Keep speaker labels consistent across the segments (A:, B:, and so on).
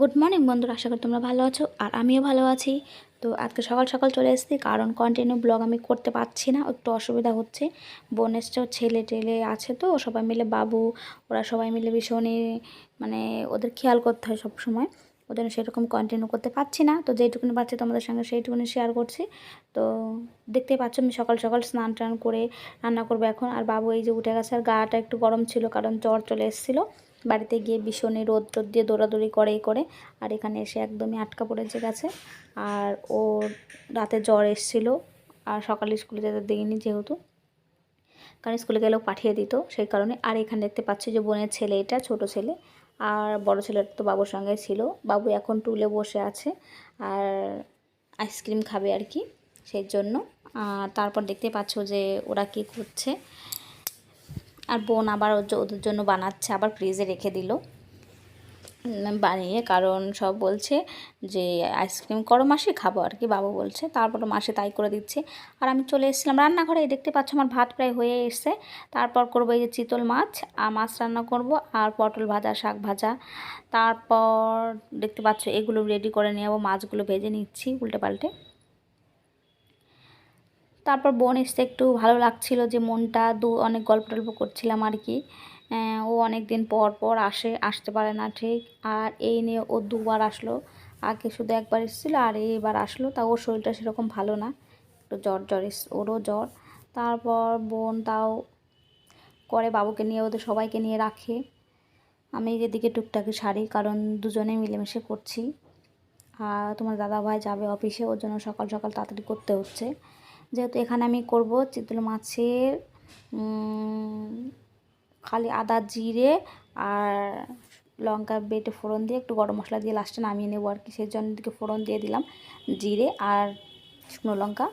A: Good morning বন্ধুরা, আশা করি তোমরা ভালো আছো আর আমিও ভালো আছি। তো আজকে সকাল সকাল চলে এসেছি, কারণ কন্টিনিউ ব্লগ আমি করতে পারছি না, একটু অসুবিধা হচ্ছে। বোন এসছে ওর ছেলে টেলে আছে তো, সবাই মিলে বাবু, ওরা সবাই মিলে ভীষণই মানে ওদের খেয়াল করতে হয় সব সময় ওই জন্য সেরকম কন্টিনিউ করতে পারছি না। তো যেইটুকুনি পাচ্ছি তোমাদের সঙ্গে সেইটুকুনি শেয়ার করছি। তো দেখতেই পাচ্ছ, আমি সকাল সকাল স্নান টান করে রান্না করব এখন। আর বাবু এই যে উঠে গেছে, আর গাটা একটু গরম ছিল, কারণ জ্বর চলে এসেছিল। বাড়িতে গিয়ে ভীষণই রোদ টোদ দিয়ে দৌড়াদৌড়ি করে করে। আর এখানে এসে একদমই আটকা পড়েছে গেছে। আর ও রাতে জ্বর এসেছিল। আর সকালে স্কুলে যেতে দিইনি যেহেতু। কারণ স্কুলে গেলেও পাঠিয়ে দিত, সেই কারণে। আর এখানে দেখতে পাচ্ছি যে বোনের ছেলে এটা, ছোট ছেলে। আর বড় ছেলেটা তো বাবুর সঙ্গে ছিল। বাবু এখন টুলে বসে আছে। আর আইসক্রিম খাবে আর কি, সেই জন্য। আর তারপর দেখতে পাচ্ছ যে ওরা কি করছে। আর বোন আবার ওদের জন্য বানাচ্ছে, আবার ফ্রিজে রেখে দিল। বানিয়ে, কারণ সব বলছে যে, আইসক্রিম করো মাসি, খাব আর কি। বাবু বলছে তারপর মাসে তাই করে দিচ্ছে। আর আমি চলে এসেছিলাম রান্নাঘরে দেখতে পাচ্ছ আমার ভাত প্রায় হয়ে এসছে। তারপর করব এই যে চিতল মাছ, আর মাছ রান্না করব, আর পটল ভাজা, শাক ভাজা। তারপর দেখতে পাচ্ছ, এগুলো রেডি করে নিয়ে মাছগুলো ভেজে নিচ্ছি উল্টে পাল্টে। তারপর বোন এসে একটু ভালো লাগছিল যে মনটা দু, অনেক গল্প টল্প করছিলাম আর কি। ও অনেক দিন পর পর আসে, আসতে পারে না ঠিক। আর এই নিয়ে ও দুবার আসলো। আগে শুধু একবার এসেছিল আর এইবার আসলো। তা ওর শরীরটা সেরকম ভালো না, একটু জ্বর জ্বর ওরও জ্বর। তারপর বোন তাও করে বাবুকে নিয়ে, ওদের সবাইকে নিয়ে রাখে। আমি এদিকে টুকটাকি সারি, কারণ দুজনে মিলেমিশে করছি। আর তোমার দাদা ভাই যাবে অফিসে, ওর জন্য সকাল সকাল তাড়াতাড়ি করতে হচ্ছে। যেহেতু এখানে আমি করব চিতল মাছের খালি আদা জিরে আর লঙ্কা বেটে ফোড়ন দিয়ে একটু গরম মশলা দিয়ে লাস্টে নামিয়ে নেব আর কি। সেই জন্য দিকে ফোড়ন দিয়ে দিলাম জিরে আর শুকনো লঙ্কা।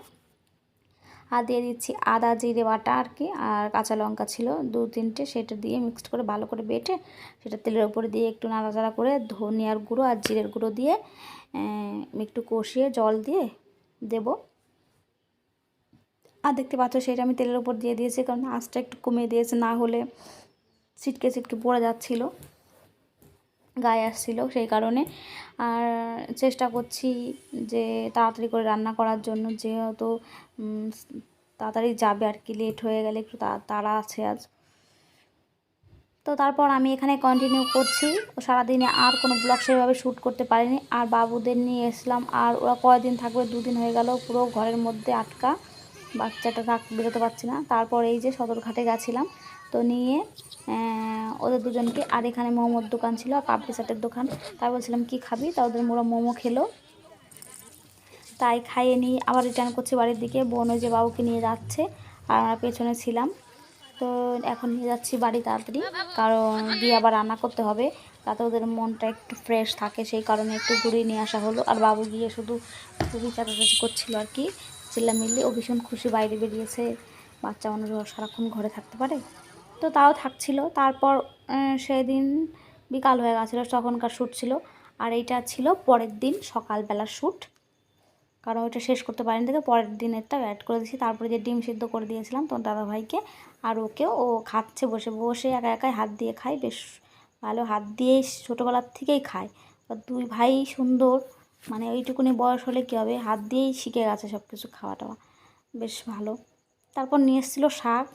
A: আর দিয়ে দিচ্ছি আদা, জিরে বাটা আর কি, আর কাঁচা লঙ্কা ছিল দু তিনটে, সেটা দিয়ে মিক্সড করে ভালো করে বেটে সেটা তেলের উপরে দিয়ে একটু নাড়াচাড়া করে ধনিয়ার গুঁড়ো আর জিরের গুঁড়ো দিয়ে একটু কষিয়ে জল দিয়ে দেবো। দেখতে পাচ্ছ সেটা আমি তেলের উপর দিয়ে দিয়েছি, কারণ আঁচটা একটু কমিয়ে দিয়েছে, না হলে ছিটকে ছিটকে পড়ে যাচ্ছিল, গায়ে আসছিল সেই কারণে। আর চেষ্টা করছি যে তাড়াতাড়ি করে রান্না করার জন্য, যেহেতু তাড়াতাড়ি যাবে আর কি, লেট হয়ে গেলে একটু তাড়া আছে আজ। তো তারপর আমি এখানে কন্টিনিউ করছি সারাদিনে আর কোনো ব্লগ সেভাবে শ্যুট করতে পারিনি। আর বাবুদের নিয়ে এসলাম, আর ওরা কয়দিন থাকবে? দুদিন হয়ে গেল, পুরো ঘরের মধ্যে আটকা। বাচ্চাটা থাক, বেরোতে পারছি না। তারপর এই যে সদরঘাটে গেছিলাম, তো নিয়ে ওদের দুজনকে, আর এখানে মোমোর দোকান ছিল আর পাপড়ি চাটের দোকান। তাই বলছিলাম, কি খাবি? তা ওদের মোরা মোমো খেলো। তাই খাইয়ে নিয়ে আবার রিটার্ন করছি বাড়ির দিকে। বোন ওই যে বাবুকে নিয়ে যাচ্ছে, আর আমরা পেছনে ছিলাম। তো এখন নিয়ে যাচ্ছি বাড়ি তাড়াতাড়ি, কারণ দিয়ে আবার রান্না করতে হবে। তাতে ওদের মনটা একটু ফ্রেশ থাকে, সেই কারণে একটু ঘুরিয়ে নিয়ে আসা হলো। আর বাবু গিয়ে শুধু খুবই চাচাচাচি করছিল আর কি। চিল্লামিল্লি ও ভীষণ খুশি বাইরে বেরিয়েছে। বাচ্চা মানুষ সারাক্ষণ ঘরে থাকতে পারে। তো তাও থাকছিল। তারপর সেদিন বিকাল হয়ে গেছিল, তখনকার শ্যুট ছিল। আর এইটা ছিল পরের দিন সকালবেলার শ্যুট। কারণ ওইটা শেষ করতে পারেন থেকে পরের দিনেরটা অ্যাড করে দিয়েছি। তারপরে যে ডিম সিদ্ধ করে দিয়েছিলাম তোমার দাদাভাইকে আর ওকেও, ও খাচ্ছে বসে। বসে একা একাই হাত দিয়ে খায়, বেশ ভালো হাত দিয়েই ছোটোবেলার থেকেই খায়। দুই ভাই সুন্দর মানে ওইটুকুনি বয়স হলে কী হবে? হাত দিয়েই শিখে গেছে সব কিছু খাওয়া টাওয়া বেশ ভালো। তারপর নিয়ে এসেছিল শাক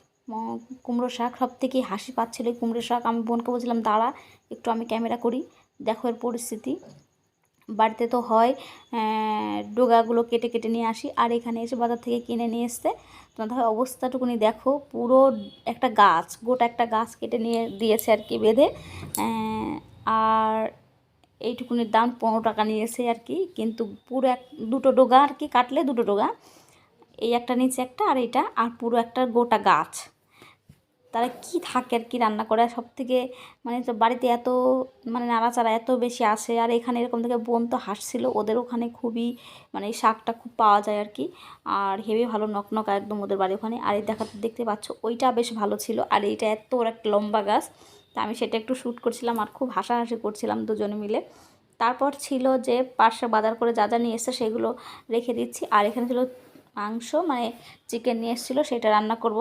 A: কুমড়ো শাক। সব থেকে হাসি পাচ্ছিলো এই কুমড়ো শাক। আমি বোনকে বলছিলাম, দাঁড়া, একটু আমি ক্যামেরা করি। দেখো এর পরিস্থিতি। বাড়িতে তো হয় ডোগাগুলো কেটে কেটে নিয়ে আসি। আর এখানে এসে বাজার থেকে কিনে নিয়ে এসতে তোমাদের হয় অবস্থাটুকুনি দেখো, পুরো একটা গাছ, গোটা একটা গাছ কেটে নিয়ে দিয়েছে আর কি বেঁধে। আর এইটুকুনির দাম পনেরো টাকা নিয়েছে আর কি। কিন্তু পুরো এক, দুটো ডোগা আর কি কাটলে দুটো ডোগা। এই একটা নিচে একটা আর এটা আর পুরো একটা গোটা গাছ। তারা কি থাকে আর কি রান্না করে? সব থেকে মানে তো বাড়িতে এত মানে নাড়াচাড়া এত বেশি আসে, আর এখানে এরকম থেকে বোন তো হাসছিল, ওদের ওখানে খুবই মানে শাকটা খুব পাওয়া যায় আর কি। আর হেভি ভালো নকনকা একদম ওদের বাড়ি ওখানে। আর এই দেখাতে দেখতে পাচ্ছ, ওইটা বেশ ভালো ছিল। আর এইটা এত ওর একটা লম্বা গাছ। তা আমি সেটা একটু শ্যুট করছিলাম আর খুব হাসাহাসি করছিলাম দুজনে মিলে। তারপর ছিল যে পাশে বাজার করে যা যা নিয়ে এসছে সেগুলো রেখে দিচ্ছি। আর এখানে ছিল মাংস মানে চিকেন নিয়ে এসেছিল, সেটা রান্না করব।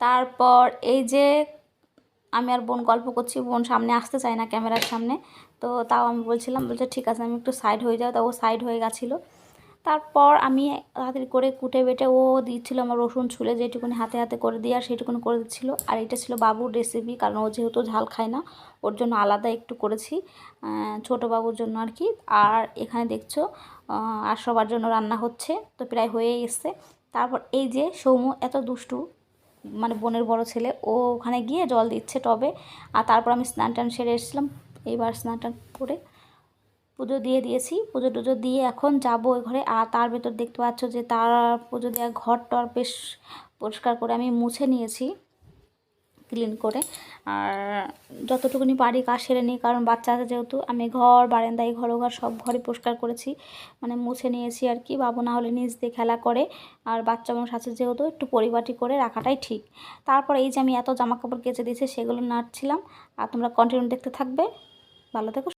A: তারপর এই যে আমি আর বোন গল্প করছি, বোন সামনে আসতে চায় না ক্যামেরার সামনে, তো তাও আমি বলছিলাম, বলছে, ঠিক আছে, আমি একটু সাইড হয়ে যাও। তা ও সাইড হয়ে গেছিল। তারপর আমি তাড়াতাড়ি করে কুটে বেটে ও দিচ্ছিল আমার রসুন ছুলে যেটুকুনি হাতে হাতে করে দিয়ে আর সেইটুকুনি করে দিচ্ছিল। আর এটা ছিল বাবুর রেসিপি কারণ ও যেহেতু ঝাল খায় না, ওর জন্য আলাদা একটু করেছি ছোটো বাবুর জন্য আর কি। আর এখানে দেখছ আর সবার জন্য রান্না হচ্ছে, তো প্রায় হয়েই এসছে। তারপর এই যে সৌম্য এত দুষ্টু মানে বোনের বড় ছেলে, ও ওখানে গিয়ে জল দিচ্ছে টবে, আর তারপর আমি স্নান টান সেরে এসেছিলাম। এইবার স্নান টান করে পুজো দিয়ে দিয়েছি। পুজো টুজো দিয়ে এখন যাব ওই ঘরে। আর তার ভেতর দেখতে পাচ্ছ যে তার পুজো দেওয়া ঘর টর বেশ পরিষ্কার করে আমি মুছে নিয়েছি, ক্লিন করে। আর যতটুকুনি পারি কাজ সেরে নিই, কারণ বাচ্চা আছে যেহেতু, আমি ঘর, বারান্দায় ঘর ঘর সব ঘরে পরিষ্কার করেছি। মানে মুছে নিয়েছি আর কি, বাবু না হলে নিজ দিয়ে খেলা করে। আর বাচ্চা মানুষ আছে যেহেতু, একটু পরিপাটি করে রাখাটাই ঠিক। তারপর এই যে আমি এত জামা কাপড় কেচে দিয়েছি, সেগুলো নাড়ছিলাম। আর তোমরা কন্টিনিউ দেখতে থাকবে। ভালো থেকো।